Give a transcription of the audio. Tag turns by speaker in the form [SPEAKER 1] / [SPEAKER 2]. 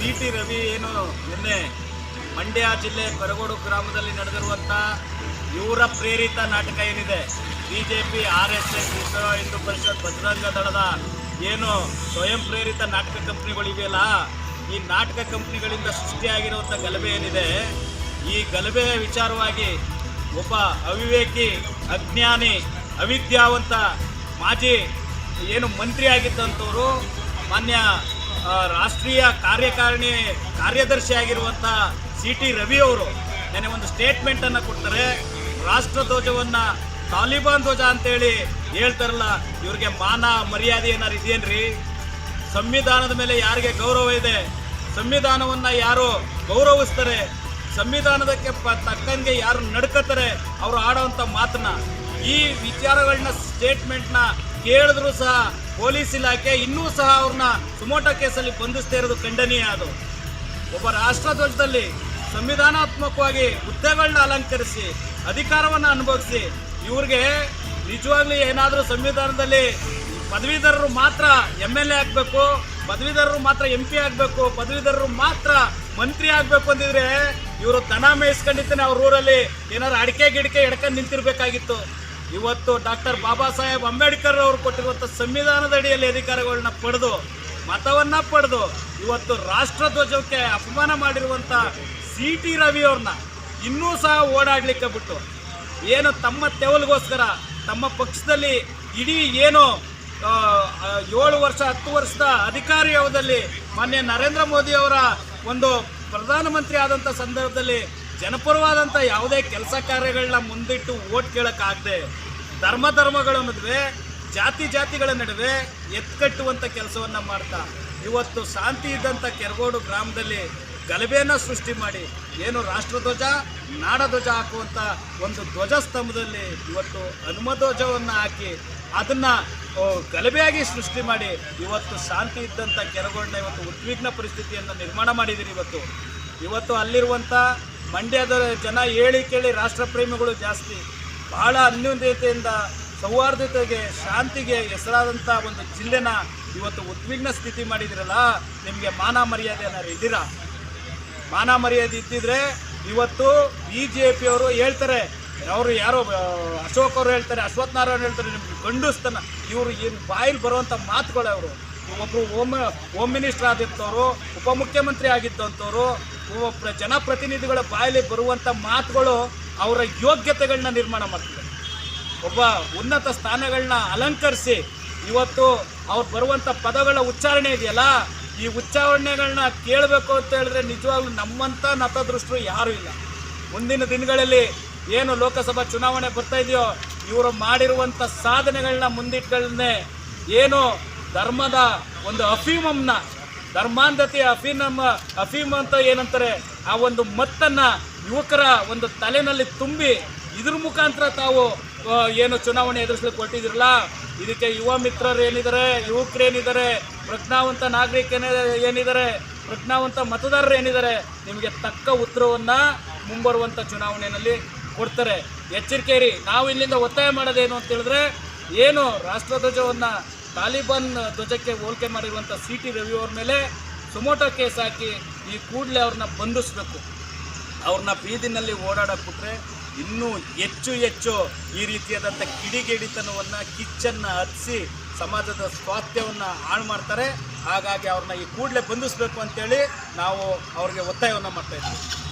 [SPEAKER 1] C T Ravi ಏನು ನಿನ್ನೆ ಮಂಡ್ಯ ಜಿಲ್ಲೆ ಕೊರಗೋಡು ಗ್ರಾಮದಲ್ಲಿ ನಡೆದಿರುವಂಥ ಇವರ ಪ್ರೇರಿತ ನಾಟಕ ಏನಿದೆ? B J P R S S Vishwa Hindu Parishad, Bajrang ದಳದ ಏನು ಸ್ವಯಂ ಪ್ರೇರಿತ ನಾಟಕ ಕಂಪ್ನಿಗಳಿವೆಯಲ್ಲ, ಈ ನಾಟಕ ಕಂಪ್ನಿಗಳಿಂದ ಸೃಷ್ಟಿಯಾಗಿರುವಂಥ ಗಲಭೆ ಏನಿದೆ? ಈ ಗಲಭೆಯ ವಿಚಾರವಾಗಿ ಒಬ್ಬ ಅವಿವೇಕಿ ಅಜ್ಞಾನಿ, ಅವಿದ್ಯಾವಂತ ಮಾಜಿ ಏನು ಮಂತ್ರಿ ಆಗಿದ್ದಂಥವರು ಮಾನ್ಯ ರಾಷ್ಟ್ರೀಯ ಕಾರ್ಯಕಾರಿಣಿ ಕಾರ್ಯದರ್ಶಿ ಆಗಿರುವಂಥ ಸಿ ಟಿ ರವಿ ಅವರು ನೆನೆ ಒಂದು ಸ್ಟೇಟ್ಮೆಂಟನ್ನು ಕೊಡ್ತಾರೆ. ರಾಷ್ಟ್ರಧ್ವಜವನ್ನು ತಾಲಿಬಾನ್ ಧ್ವಜ ಅಂತೇಳಿ ಹೇಳ್ತಾರಲ್ಲ, ಇವ್ರಿಗೆ ಮಾನ ಮರ್ಯಾದೆ ಏನಾರು ಇದೆಯೇನ್ರಿ ಸಂವಿಧಾನದ ಮೇಲೆ ಯಾರಿಗೆ ಗೌರವ ಇದೆ? ಸಂವಿಧಾನವನ್ನ ಯಾರು ಗೌರವಿಸ್ತಾರೆ? ಸಂವಿಧಾನದಕ್ಕೆ ತಕ್ಕಂಗೆ ಯಾರು ನಡ್ಕೋತಾರೆ ಅವರು ಆಡೋವಂಥ ಮಾತನ್ನ. ಈ ವಿಚಾರಗಳನ್ನ ಸ್ಟೇಟ್ಮೆಂಟ್ನ ಕೇಳಿದ್ರು ಸಹ ಪೊಲೀಸ್ ಇಲಾಖೆ ಇನ್ನೂ ಸಹ ಅವ್ರನ್ನ ಸುಮೋಟೋ ಕೇಸಲ್ಲಿ ಬಂಧಿಸ್ತಾ ಇರೋದು ಖಂಡನೀಯ ಅದು. ಒಬ್ಬ ರಾಷ್ಟ್ರಧ್ವಜದಲ್ಲಿ ಸಂವಿಧಾನಾತ್ಮಕವಾಗಿ ಹುದ್ದೆಗಳನ್ನ ಅಲಂಕರಿಸಿ, ಅಧಿಕಾರವನ್ನು ಅನುಭವಿಸಿ, ಇವ್ರಿಗೆ ನಿಜವಾಗ್ಲಿ ಏನಾದರೂ ಸಂವಿಧಾನದಲ್ಲಿ ಪದವೀಧರರು ಮಾತ್ರ ಎಂ ಎಲ್ ಎ ಆಗಬೇಕು, ಪದವೀಧರರು ಮಾತ್ರ ಎಂ ಪಿ ಆಗಬೇಕು, ಪದವೀಧರರು ಮಾತ್ರ ಮಂತ್ರಿ ಆಗಬೇಕು ಅಂದಿದ್ರೆ ಇವರು ತನ ಮೇಯಿಸ್ಕೊಂಡಿದ್ದಾನೆ ಅವ್ರ ಊರಲ್ಲಿ ಏನಾದ್ರು ಅಡಿಕೆ ಗಿಡಕೆ ಎಡ್ಕೊಂಡು ನಿಂತಿರ್ಬೇಕಾಗಿತ್ತು. ಇವತ್ತು ಡಾಕ್ಟರ್ ಬಾಬಾ ಸಾಹೇಬ್ ಅಂಬೇಡ್ಕರ್ ಅವರು ಕೊಟ್ಟಿರುವಂಥ ಸಂವಿಧಾನದ ಅಡಿಯಲ್ಲಿ ಅಧಿಕಾರಗಳನ್ನ ಪಡೆದು, ಮತವನ್ನ ಪಡೆದು ಇವತ್ತು ರಾಷ್ಟ್ರಧ್ವಜಕ್ಕೆ ಅಪಮಾನ ಮಾಡಿರುವಂಥ ಸಿ ಟಿ ರವಿ ಅವ್ರನ್ನ ಇನ್ನೂ ಸಹ ಓಡಾಡಲಿಕ್ಕೆ ಬಿಟ್ಟು, ಏನು ತಮ್ಮ ತೆವಲಿಗೋಸ್ಕರ, ತಮ್ಮ ಪಕ್ಷದಲ್ಲಿ ಇಡೀ ಏನು ಏಳು ವರ್ಷ, ಹತ್ತು ವರ್ಷದ ಅಧಿಕಾರಿ ಅವಧಿಯಲ್ಲಿ ಮಾನ್ಯ ನರೇಂದ್ರ ಮೋದಿ ಅವರ ಒಂದು ಪ್ರಧಾನಮಂತ್ರಿ ಆದಂಥ ಸಂದರ್ಭದಲ್ಲಿ ಜನಪರವಾದಂಥ ಯಾವುದೇ ಕೆಲಸ ಕಾರ್ಯಗಳನ್ನ ಮುಂದಿಟ್ಟು ಓಟ್ ಕೇಳೋಕ್ಕಾಗದೆ ಧರ್ಮ ಧರ್ಮಗಳ ನಡುವೆ, ಜಾತಿ ಜಾತಿಗಳ ನಡುವೆ ಎತ್ಕಟ್ಟುವಂಥ ಕೆಲಸವನ್ನು ಮಾಡ್ತಾ, ಇವತ್ತು ಶಾಂತಿ ಇದ್ದಂಥ ಕೆರಗೋಡು ಗ್ರಾಮದಲ್ಲಿ ಗಲಭೆಯನ್ನು ಸೃಷ್ಟಿ ಮಾಡಿ ಏನು ರಾಷ್ಟ್ರಧ್ವಜ ನಾಡಧ್ವಜ ಹಾಕುವಂಥ ಒಂದು ಧ್ವಜ ಸ್ತಂಭದಲ್ಲಿ ಇವತ್ತು ಹನುಮಧ್ವಜವನ್ನು ಹಾಕಿ ಅದನ್ನು ಗಲಭೆಯಾಗಿ ಸೃಷ್ಟಿ ಮಾಡಿ ಇವತ್ತು ಶಾಂತಿ ಇದ್ದಂಥ ಕೆರಗೋಡನ್ನ ಇವತ್ತು ಉದ್ವಿಗ್ನ ಪರಿಸ್ಥಿತಿಯನ್ನು ನಿರ್ಮಾಣ ಮಾಡಿದ್ದೀರಿ ಇವತ್ತು. ಇವತ್ತು ಅಲ್ಲಿರುವಂಥ ಮಂಡ್ಯದ ಜನ ಹೇಳಿ ಕೇಳಿ ರಾಷ್ಟ್ರಪ್ರೇಮಿಗಳು ಜಾಸ್ತಿ. ಬಹಳ ಅನ್ಯೋನ್ಯತೆಯಿಂದ, ಸೌಹಾರ್ದತೆಗೆ, ಶಾಂತಿಗೆ ಹೆಸರಾದಂಥ ಒಂದು ಜಿಲ್ಲೆನ ಇವತ್ತು ಉದ್ವಿಗ್ನ ಸ್ಥಿತಿ ಮಾಡಿದಿರಲ್ಲ, ನಿಮಗೆ ಮಾನ ಮರ್ಯಾದೆ ಏನಾದ್ರು ಇದ್ದೀರಾ? ಮಾನ ಮರ್ಯಾದೆ ಇದ್ದಿದ್ರೆ ಇವತ್ತು ಬಿ ಜೆ ಪಿಯವರು ಹೇಳ್ತಾರೆ. ಅವರು ಯಾರೋ ಅಶೋಕ್ ಅವರು ಹೇಳ್ತಾರೆ ಅಶ್ವಥ್ ಹೇಳ್ತಾರೆ, ನಿಮ್ಗೆ ಗಂಡುಸ್ತನ, ಇವರು ಏನು ಬಾಯಲ್ಲಿ ಬರುವಂಥ ಮಾತುಗಳೇ ಅವರು. ಒಬ್ಬರು ಹೋಮ್ ಹೋಮ್ ಮಿನಿಸ್ಟರ್ ಆಗಿದ್ದವರು ಉಪಮುಖ್ಯಮಂತ್ರಿ ಆಗಿದ್ದಂಥವ್ರು ಒಬ್ಬ ಜನಪ್ರತಿನಿಧಿಗಳ ಬಾಯಲ್ಲಿ ಬರುವಂಥ ಮಾತುಗಳು ಅವರ ಯೋಗ್ಯತೆಗಳನ್ನ ನಿರ್ಮಾಣ ಮಾಡ್ತಾರೆ ಒಬ್ಬ ಉನ್ನತ ಸ್ಥಾನಗಳನ್ನ ಅಲಂಕರಿಸಿ ಇವತ್ತು ಅವ್ರು ಬರುವಂಥ ಪದಗಳ ಉಚ್ಚಾರಣೆ ಇದೆಯಲ್ಲ, ಈ ಉಚ್ಚಾರಣೆಗಳನ್ನ ಕೇಳಬೇಕು ಅಂತ ಹೇಳಿದ್ರೆ ನಿಜವಾಗ್ಲೂ ನಮ್ಮಂಥ ನತದೃಷ್ಟರು ಯಾರೂ ಇಲ್ಲ. ಮುಂದಿನ ದಿನಗಳಲ್ಲಿ ಏನು ಲೋಕಸಭಾ ಚುನಾವಣೆ ಬರ್ತಾ ಇದೆಯೋ, ಇವರು ಮಾಡಿರುವಂಥ ಸಾಧನೆಗಳನ್ನ ಮುಂದಿಟ್ಟಗಳನ್ನೇ ಏನು ಧರ್ಮದ ಒಂದು ಅಫೀಮಮ್ನ, ಧರ್ಮಾಂಧತೆಯ ಅಫೀನಮ್ಮ, ಅಫೀಮ್ ಅಂತ ಏನಂತಾರೆ, ಆ ಒಂದು ಮತ್ತನ್ನು ಯುವಕರ ಒಂದು ತಲೆನಲ್ಲಿ ತುಂಬಿ, ಇದ್ರ ಮುಖಾಂತರ ತಾವು ಏನು ಚುನಾವಣೆ ಎದುರಿಸ್ಲಿಕ್ಕೆ ಕೊಟ್ಟಿದ್ರಲ್ಲ ಇದಕ್ಕೆ ಯುವ ಮಿತ್ರರು ಏನಿದ್ದಾರೆ, ಯುವಕರು ಏನಿದ್ದಾರೆ, ಪ್ರಜ್ಞಾವಂತ ನಾಗರಿಕ ಏನಿದ್ದಾರೆ ಪ್ರಜ್ಞಾವಂತ ಮತದಾರರು ಏನಿದ್ದಾರೆ, ನಿಮಗೆ ತಕ್ಕ ಉತ್ತರವನ್ನು ಮುಂಬರುವಂಥ ಚುನಾವಣೆಯಲ್ಲಿ ಕೊಡ್ತಾರೆ. ಎಚ್ಚರಿಕೆ ರೀ ನಾವು ಇಲ್ಲಿಂದ ಒತ್ತಾಯ ಮಾಡೋದೇನು ಅಂತ ಹೇಳಿದ್ರೆ, ಏನು ರಾಷ್ಟ್ರಧ್ವಜವನ್ನ ತಾಲಿಬಾನ್ ಧ್ವಜಕ್ಕೆ ಹೋಲಿಕೆ ಮಾಡಿರುವಂಥ ಸಿ ಟಿ ರವಿ ಅವ್ರ ಮೇಲೆ ಸುಮೋಟೋ ಕೇಸ್ ಹಾಕಿ ಈ ಕೂಡಲೇ ಅವ್ರನ್ನ ಬಂಧಿಸಬೇಕು. ಅವ್ರನ್ನ ಬೀದಿನಲ್ಲಿ ಓಡಾಡಕ್ಕೆ ಇನ್ನೂ ಹೆಚ್ಚು ಹೆಚ್ಚು ಈ ರೀತಿಯಾದಂಥ ಕಿಡಿಗೇಡಿತನವನ್ನು, ಕಿಚ್ಚನ್ನು ಹತ್ತಿಸಿ ಸಮಾಜದ ಸ್ವಾಸ್ಥ್ಯವನ್ನು ಹಾಳು ಮಾಡ್ತಾರೆ. ಹಾಗಾಗಿ ಅವ್ರನ್ನ ಈ ಕೂಡಲೇ ಬಂಧಿಸಬೇಕು ಅಂತೇಳಿ ನಾವು ಅವ್ರಿಗೆ ಒತ್ತಾಯವನ್ನು ಮಾಡ್ತಾ ಇದ್ದೀವಿ.